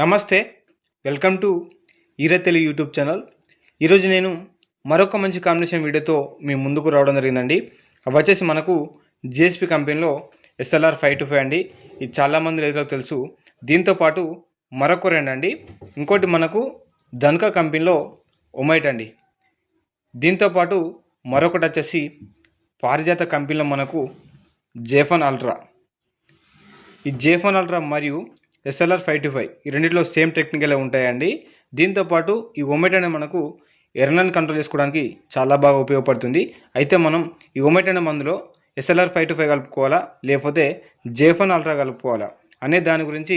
నమస్తే welcome to ఈరతెలి YouTube channel. ఈరోజు నేను మరొక మంచి కాంబినేషన్ వీడియోతో మీ ముందుకు రావడం జరిగిందండి. అవి వచ్చేసి మనకు జిఎస్పి కంపెనీలో ఎస్ఎల్ఆర్ ఫైవ్ టు ఫైవ్ అండి. ఇది చాలామంది రైతులకు తెలుసు. దీంతో పాటు మరొక రెండు అండి. ఇంకోటి మనకు ధనుకా కంపెనీలో ఒమైట్ అండి. దీంతో పాటు మరొకటి వచ్చేసి పారిజాత కంపెనీలో మనకు జేఫన్ అల్ట్రా ఈ జేఫన్ అల్ట్రా మరియు ఎస్ఎల్ఆర్ ఫైవ్ టు ఫైవ్ ఈ రెండిట్లో సేమ్ టెక్నికలే ఉంటాయండి. దీంతోపాటు ఈ ఒమెట్ అనే మనకు ఎర్రలను కంట్రోల్ చేసుకోవడానికి చాలా బాగా ఉపయోగపడుతుంది. అయితే మనం ఈ ఒమెట్ అనే మందులో ఎస్ఎల్ఆర్ ఫైవ్ టు ఫైవ్ కలుపుకోవాలా? లేకపోతే జేఫన్ అల్ట్రా కలుపుకోవాలా? అనే దాని గురించి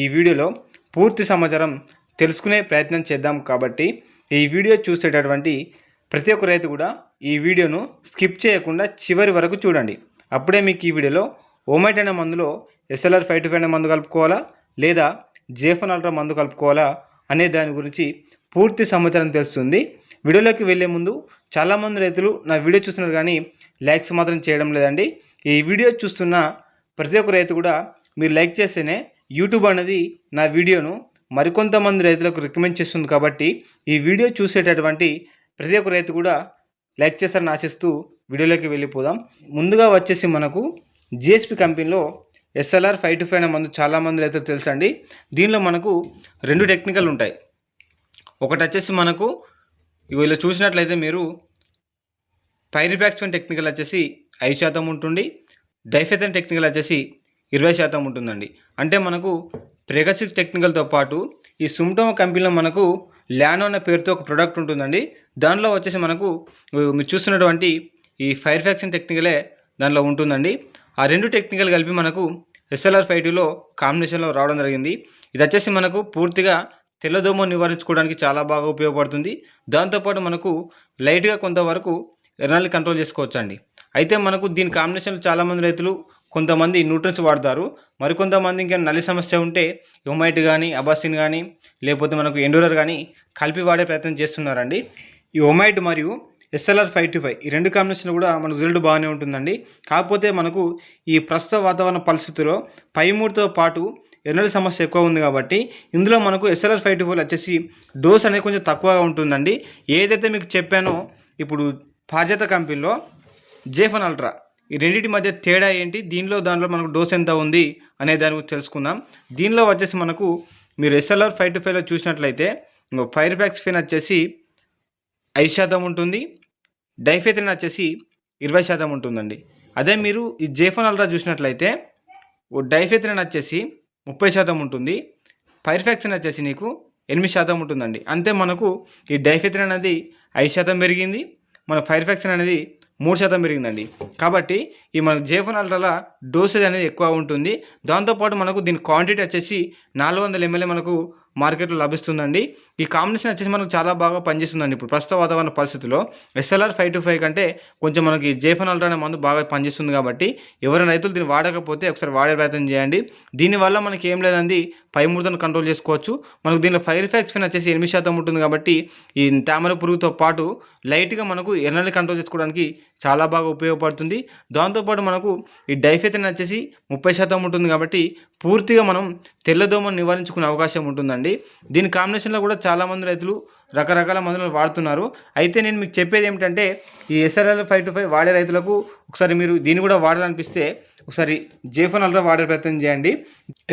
ఈ వీడియోలో పూర్తి సమాచారం తెలుసుకునే ప్రయత్నం చేద్దాం కాబట్టి ఈ వీడియో చూసేటటువంటి ప్రతి ఒక్క రైతు కూడా ఈ వీడియోను స్కిప్ చేయకుండా చివరి వరకు చూడండి. అప్పుడే మీకు ఈ వీడియోలో ఓమైట్ అనే మందులో ఎస్ఎల్ఆర్ ఫైవ్ టు ఫైవ్ అనే మందు కలుపుకోవాలా? లేదా జేఫన్ అల్ట్రా మందు కలుపుకోవాలా అనే దాని గురించి పూర్తి సమాచారం తెలుస్తుంది. వీడియోలోకి వెళ్ళే ముందు చాలామంది రైతులు నా వీడియో చూస్తున్నారు కానీ లైక్స్ మాత్రం చేయడం లేదండి. ఈ వీడియో చూస్తున్న ప్రతి ఒక్క రైతు కూడా మీరు లైక్ చేస్తేనే యూట్యూబ్ అనేది నా వీడియోను మరికొంతమంది రైతులకు రికమెండ్ చేస్తుంది కాబట్టి ఈ వీడియో చూసేటటువంటి ప్రతి ఒక్క రైతు కూడా లైక్ చేస్తారని ఆశిస్తూ వీడియోలోకి వెళ్ళిపోదాం. ముందుగా వచ్చేసి మనకు జిఎస్పి కంపెనీలో ఎస్ఎల్ఆర్ ఫైవ్ టు ఫైవ్ అనే మందు చాలామంది తెలుసు తెలుసండి. దీనిలో మనకు రెండు టెక్నికల్ ఉంటాయి. ఒకటి వచ్చేసి మనకు వీళ్ళు ఇలా చూసినట్లయితే మీరు పైరిపాక్సిన్ టెక్నికల్ వచ్చేసి ఐదు శాతం ఉంటుంది. డైఫెథన్ టెక్నికల్ వచ్చేసి ఇరవై శాతం ఉంటుందండి. అంటే మనకు ప్రెగసిక్ టెక్నికల్తో పాటు ఈ సుమ్టోమ కంపెనీలో మనకు ల్యానో అనే పేరుతో ఒక ప్రోడక్ట్ ఉంటుందండి. దానిలో వచ్చేసి మనకు మీరు చూస్తున్నటువంటి ఈ ఫైర్ ఫ్యాక్షన్ టెక్నికలే దానిలో ఉంటుందండి. ఆ రెండు టెక్నికల్ కలిపి మనకు ఎస్ఎల్ఆర్ ఫైవ్ టూలో కాంబినేషన్లో రావడం జరిగింది. ఇది వచ్చేసి మనకు పూర్తిగా తెల్లదోమ నివారించుకోవడానికి చాలా బాగా ఉపయోగపడుతుంది. దాంతోపాటు మనకు లైట్గా కొంతవరకు ఎర్రల్ని కంట్రోల్ చేసుకోవచ్చు అండి అయితే మనకు దీని కాంబినేషన్లో చాలామంది రైతులు కొంతమంది న్యూట్రన్స్ వాడతారు. మరికొంతమంది ఇంకా నల్లి సమస్య ఉంటే యుమైట్ కానీ అబాసిన్ కానీ లేకపోతే మనకు ఎండోరర్ కానీ కలిపి వాడే ప్రయత్నం చేస్తున్నారండి. ఈ ఒమైట్ మరియు ఎస్ఎల్ఆర్ ఫైవ్ టు ఫైవ్ ఈ రెండు కాంబినేషన్ కూడా మనకు రిజల్ట్ బాగానే ఉంటుందండి. కాకపోతే మనకు ఈ ప్రస్తుత వాతావరణ పరిస్థితుల్లో పైమూడుతో పాటు ఎన్నడి సమస్య ఎక్కువ ఉంది కాబట్టి ఇందులో మనకు ఎస్ఎల్ఆర్ ఫైవ్ టు ఫైవ్ వచ్చేసి డోస్ అనేది కొంచెం తక్కువగా ఉంటుందండి. ఏదైతే మీకు చెప్పానో ఇప్పుడు బాధ్యత కంపెనీలో జేఫన్ అల్ట్రా ఈ రెండింటి మధ్య తేడా ఏంటి? దీనిలో దానిలో మనకు డోస్ ఎంత ఉంది అనే దాని గురించి తెలుసుకుందాం. దీనిలో వచ్చేసి మనకు మీరు ఎస్ఎల్ఆర్ ఫైవ్ టు ఫైవ్లో చూసినట్లయితే ఫైర్ ప్యాక్స్ ఫిన్ వచ్చేసి ఐదు శాతం ఉంటుంది. డైఫెథిన్ వచ్చేసి ఇరవై శాతం ఉంటుందండి. అదే మీరు ఈ జేఫన్ అల్ట్రా చూసినట్లయితే ఓ వచ్చేసి ముప్పై శాతం ఉంటుంది. ఫైర్ఫాక్సిన్ వచ్చేసి నీకు ఎనిమిది శాతం ఉంటుందండి. అంతే మనకు ఈ డైఫెథిన్ అనేది ఐదు శాతం పెరిగింది మన ఫైర్ఫాక్సిన్ అనేది మూడు శాతం పెరిగిందండి. కాబట్టి ఈ మన జేఫన్ అల్ట్రాల డోసేజ్ అనేది ఎక్కువ ఉంటుంది. దాంతోపాటు మనకు దీని క్వాంటిటీ వచ్చేసి నాలుగు వందల ఎంఎల్ఏ మనకు మార్కెట్లో లభిస్తుందండి. ఈ కాంబినేషన్ వచ్చేసి మనకు చాలా బాగా పనిచేస్తుందండి. ఇప్పుడు ప్రస్తుత వాతావరణ పరిస్థితుల్లో ఎస్ఎల్ఆర్ ఫైవ్ టు ఫైవ్ కంటే కొంచెం మనకి జేఫన్ అల్ట్రా అనే మందు బాగా పనిచేస్తుంది కాబట్టి ఎవరైనా రైతులు దీన్ని వాడకపోతే ఒకసారి వాడే ప్రయత్నం చేయండి. దీనివల్ల మనకి ఏం లేదండి? పై ముడతను కంట్రోల్ చేసుకోవచ్చు. మనకు దీనిలో ఫైర్ ఎఫెక్ట్స్ వచ్చేసి ఎనిమిది శాతం ఉంటుంది కాబట్టి ఈ తామర పురుగుతో పాటు లైట్గా మనకు ఎర్రని కంట్రోల్ చేసుకోవడానికి చాలా బాగా ఉపయోగపడుతుంది. దాంతోపాటు మనకు ఈ డైఫెథిన్ వచ్చేసి ముప్పై శాతం ఉంటుంది కాబట్టి పూర్తిగా మనం తెల్లదోమను నివారించుకునే అవకాశం ఉంటుందండి. దీని కాంబినేషన్లో కూడా చాలామంది రైతులు రకరకాల మందులను వాడుతున్నారు. అయితే నేను మీకు చెప్పేది ఏమిటంటే ఈ ఎస్ఆర్ఎల్ ఫైవ్ టు ఫైవ్ వాడే రైతులకు ఒకసారి మీరు దీన్ని కూడా వాడాలనిపిస్తే ఒకసారి జేఫన్ అల్ట్రా వాడే ప్రయత్నం చేయండి.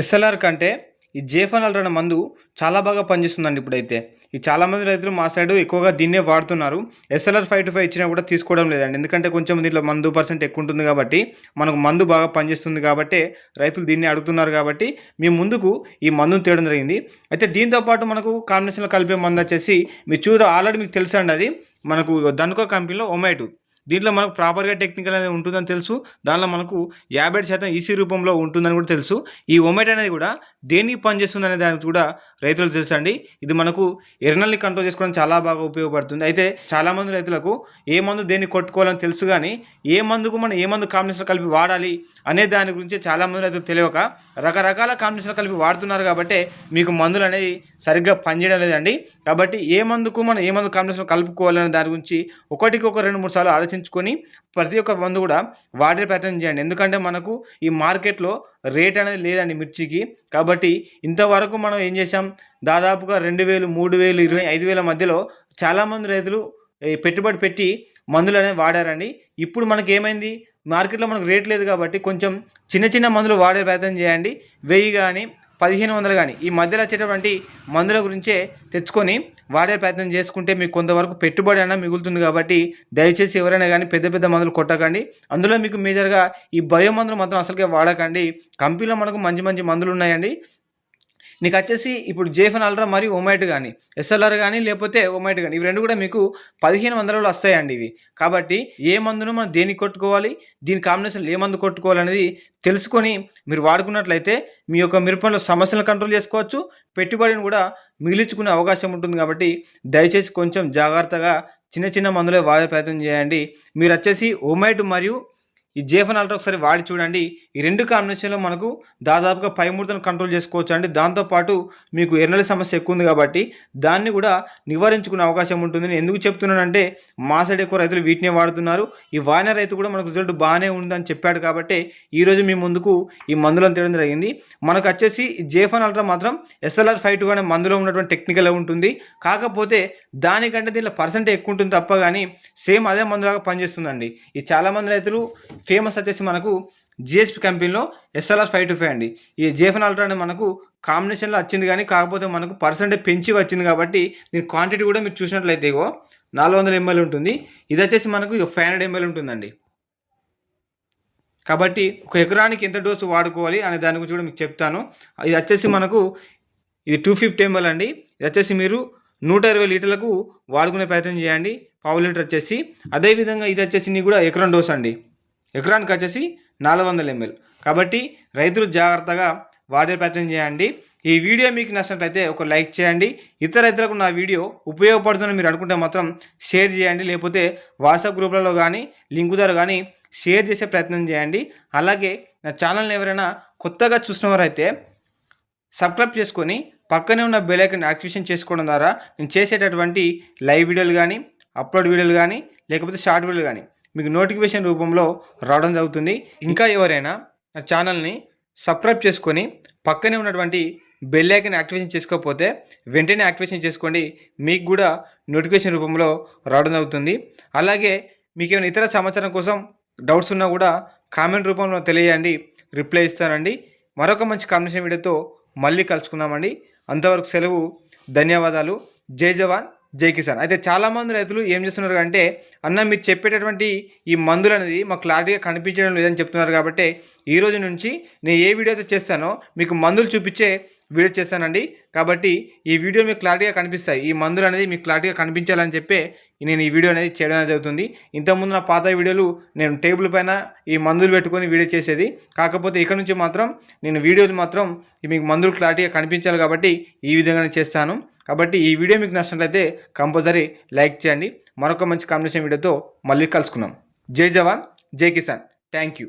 ఎస్ఎల్ఆర్ కంటే ఈ జేఫన్ అల్ట్రా మందు చాలా బాగా పనిచేస్తుందండి ఇప్పుడైతే. ఈ చాలామంది రైతులు మా సైడ్ ఎక్కువగా దీన్నే వాడుతున్నారు. ఎస్ఎల్ఆర్ ఫైవ్ టు ఫైవ్ ఇచ్చినా కూడా తీసుకోవడం లేదండి. ఎందుకంటే కొంచెం దీంట్లో మందు పర్సెంట్ ఎక్కువ ఉంటుంది కాబట్టి మనకు మందు బాగా పనిచేస్తుంది కాబట్టి రైతులు దీన్ని అడుగుతున్నారు కాబట్టి మీ ముందుకు ఈ మందును తేయడం జరిగింది. అయితే దీంతో పాటు మనకు కాంబినేషన్లో కలిపే మందు వచ్చేసి మీ చూడ ఆల్రెడీ మీకు తెలుసండి అండి అది. మనకు దనుకో కంపెనీలో ఒమైటు దీంట్లో మనకు ప్రాపర్గా టెక్నికల్ అనేది ఉంటుందని తెలుసు. దానిలో మనకు యాభై శాతం ఈసీ రూపంలో ఉంటుందని కూడా తెలుసు. ఈ ఒమైట్ అనేది కూడా దేనికి పనిచేస్తుంది అనే దానికి కూడా రైతులకు తెలుసు అండి. ఇది మనకు ఎర్రనల్ని కంట్రోల్ చేసుకోవడం చాలా బాగా ఉపయోగపడుతుంది. అయితే చాలామంది రైతులకు ఏ మందు దేన్ని కొట్టుకోవాలని తెలుసు కానీ ఏ మందుకు మనం ఏ మందు కాంబినేషన్ కలిపి వాడాలి అనే దాని గురించి చాలామంది రైతులు తెలియక రకరకాల కాంబినేషన్ కలిపి వాడుతున్నారు కాబట్టి మీకు మందులు అనేది సరిగ్గా పనిచేయడం లేదండి. కాబట్టి ఏ మందుకు మనం ఏ మందు కాంబినేషన్ కలుపుకోవాలనే దాని గురించి ఒకటికి ఒక రెండు మూడు సార్లు ఆలోచించుకొని ప్రతి ఒక్క మందు కూడా వాడే ప్రయత్నం చేయండి. ఎందుకంటే మనకు ఈ మార్కెట్లో రేట్ అనేది లేదండి మిర్చికి. కాబట్టి ఇంతవరకు మనం ఏం చేసాం దాదాపుగా రెండు వేలు మూడు వేలు ఇరవై ఐదు వేల మధ్యలో చాలామంది రైతులు పెట్టుబడి పెట్టి మందులు అనేవి వాడారండి. ఇప్పుడు మనకి ఏమైంది? మార్కెట్లో మనకు రేట్ లేదు కాబట్టి కొంచెం చిన్న చిన్న మందులు వాడే ప్రయత్నం చేయండి. వెయ్యి కానీ పదిహేను వందలు కానీ ఈ మధ్యలో వచ్చేటటువంటి మందుల గురించే తెచ్చుకొని వాడే ప్రయత్నం చేసుకుంటే మీకు కొంతవరకు పెట్టుబడి అయినా మిగులుతుంది కాబట్టి దయచేసి ఎవరైనా కానీ పెద్ద పెద్ద మందులు కొట్టకండి. అందులో మీకు మేజర్గా ఈ బయో మందులు మాత్రం అసలుకే వాడకండి. కంపెనీలో మనకు మంచి మంచి మందులు ఉన్నాయండి. నీకు వచ్చేసి ఇప్పుడు జేఫన్ అల్రా మరియు ఒమైట్ కానీ ఎస్ఎల్ఆర్ కానీ లేకపోతే ఒమైట్ కానీ ఇవి రెండు కూడా మీకు పదిహేను వందలలో వస్తాయండి ఇవి. కాబట్టి ఏ మందును మనం దేనికి కొట్టుకోవాలి దీని కాంబినేషన్ ఏ మందు కొట్టుకోవాలనేది తెలుసుకొని మీరు వాడుకున్నట్లయితే మీ యొక్క మిరపలో సమస్యలను కంట్రోల్ చేసుకోవచ్చు పెట్టుబడిని కూడా మిగిలించుకునే అవకాశం ఉంటుంది కాబట్టి దయచేసి కొంచెం జాగ్రత్తగా చిన్న చిన్న మందులే వాడే ప్రయత్నం చేయండి. మీరు వచ్చేసి ఒమైట్ మరియు ఈ జేఫన్ అల్ట్రా ఒకసారి వాడి చూడండి. ఈ రెండు కాంబినేషన్లో మనకు దాదాపుగా పైమూర్తను కంట్రోల్ చేసుకోవచ్చు అండి. దాంతోపాటు మీకు ఎర్నల సమస్య ఎక్కువ ఉంది కాబట్టి దాన్ని కూడా నివారించుకునే అవకాశం ఉంటుంది నేను ఎందుకు చెప్తున్నానంటే మా సైడ్ ఎక్కువ రైతులు వీటినే వాడుతున్నారు. ఈ వాయిన రైతు కూడా మనకు రిజల్ట్ బాగానే ఉందని చెప్పాడు కాబట్టి ఈరోజు మీ ముందుకు ఈ మందులను తేవడం జరిగింది. మనకు వచ్చేసి జేఫన్ అల్ట్రా మాత్రం ఎస్ఎల్ఆర్ ఫైవ్ టూ అనే మందులో ఉన్నటువంటి టెక్నికల్ ఉంటుంది. కాకపోతే దానికంటే దీనిలో పర్సెంట్ ఎక్కువ ఉంటుంది తప్ప కానీ సేమ్ అదే మందులాగా పనిచేస్తుందండి. ఈ చాలామంది రైతులు ఫేమస్ వచ్చేసి మనకు జిఎస్పి కంపెనీలో ఎస్ఎల్ఆర్ ఫైవ్ టు ఫైవ్ అండి. ఈ జేఫన్ అల్ట్రా అనేది మనకు కాంబినేషన్లో వచ్చింది కానీ కాకపోతే మనకు పర్సెంటేజ్ పెంచి వచ్చింది కాబట్టి దీని క్వాంటిటీ కూడా మీరు చూసినట్లయితే ఇగో నాలుగు వందల ఎంఎల్ ఉంటుంది. ఇది వచ్చేసి మనకు ఫైవ్ హండ్రెడ్ ఎంఎల్ ఉంటుందండి. కాబట్టి ఒక ఎకరానికి ఎంత డోసు వాడుకోవాలి అనే దాని గురించి కూడా మీకు చెప్తాను. ఇది వచ్చేసి మనకు ఇది టూ ఫిఫ్టీ ఎంఎల్ అండి. ఇది వచ్చేసి మీరు నూట ఇరవై లీటర్లకు వాడుకునే ప్రయత్నం చేయండి. పావు లీటర్ వచ్చేసి. అదేవిధంగా ఇది వచ్చేసి నీకు కూడా ఎకరం డోస్ అండి. ఎకరానికి వచ్చేసి నాలుగు వందల ఎంఎల్. కాబట్టి రైతులు జాగ్రత్తగా వాడే ప్రయత్నం చేయండి. ఈ వీడియో మీకు నచ్చినట్లయితే ఒక లైక్ చేయండి. ఇతర రైతులకు నా వీడియో ఉపయోగపడుతుందని మీరు అనుకుంటే మాత్రం షేర్ చేయండి. లేకపోతే వాట్సాప్ గ్రూప్లలో కానీ లింకు ద్వారా కానీ షేర్ చేసే ప్రయత్నం చేయండి. అలాగే నా ఛానల్ని ఎవరైనా కొత్తగా చూసినవారైతే సబ్స్క్రైబ్ చేసుకొని పక్కనే ఉన్న బెలైకన్ యాక్టివేషన్ చేసుకోవడం ద్వారా నేను చేసేటటువంటి లైవ్ వీడియోలు కానీ అప్లోడ్ వీడియోలు కానీ లేకపోతే షార్ట్ వీడియోలు కానీ మీకు నోటిఫికేషన్ రూపంలో రావడం జరుగుతుంది. ఇంకా ఎవరైనా నా ఛానల్ని సబ్స్క్రైబ్ చేసుకొని పక్కనే ఉన్నటువంటి బెల్ యాక్టివేషన్ చేసుకోకపోతే వెంటనే యాక్టివేషన్ చేసుకోండి. మీకు కూడా నోటిఫికేషన్ రూపంలో రావడం జరుగుతుంది. అలాగే మీకు ఏమైనా ఇతర సమాచారం కోసం డౌట్స్ ఉన్నా కూడా కామెంట్ రూపంలో తెలియజేయండి. రిప్లై ఇస్తానండి. మరొక మంచి కాంబినేషన్ వీడియోతో మళ్ళీ కలుసుకుందామండి. అంతవరకు సెలవు ధన్యవాదాలు. జై జవాన్. జై కిసాన్. అయితే చాలామంది రైతులు ఏం చేస్తున్నారు అంటే అన్న మీరు చెప్పేటటువంటి ఈ మందులు అనేది మాకు క్లారిటీగా కనిపించడం లేదని చెప్తున్నారు కాబట్టి ఈ రోజు నుంచి నేను ఏ వీడియో అయితే చేస్తానో మీకు మందులు చూపించే వీడియో చేస్తానండి. కాబట్టి ఈ వీడియో మీకు క్లారిటీగా కనిపిస్తాయి. ఈ మందులు అనేది మీకు క్లారిటీగా కనిపించాలని చెప్పి నేను ఈ వీడియో అనేది చేయడం జరుగుతుంది. ఇంతకుముందు నా పాత వీడియోలు నేను టేబుల్ పైన ఈ మందులు పెట్టుకొని వీడియో చేసేది. కాకపోతే ఇక్కడ నుంచి మాత్రం నేను వీడియోలు మాత్రం మీకు మందులు క్లారిటీగా కనిపించాలి కాబట్టి ఈ విధంగానే చేస్తాను. కాబట్టి ఈ వీడియో మీకు నచ్చినట్లయితే కంపల్సరీ లైక్ చేయండి. మరొక మంచి కాంబినేషన్ వీడియోతో మళ్ళీ కలుసుకున్నాం జై జవాన్ జై కిసాన్. Thank you.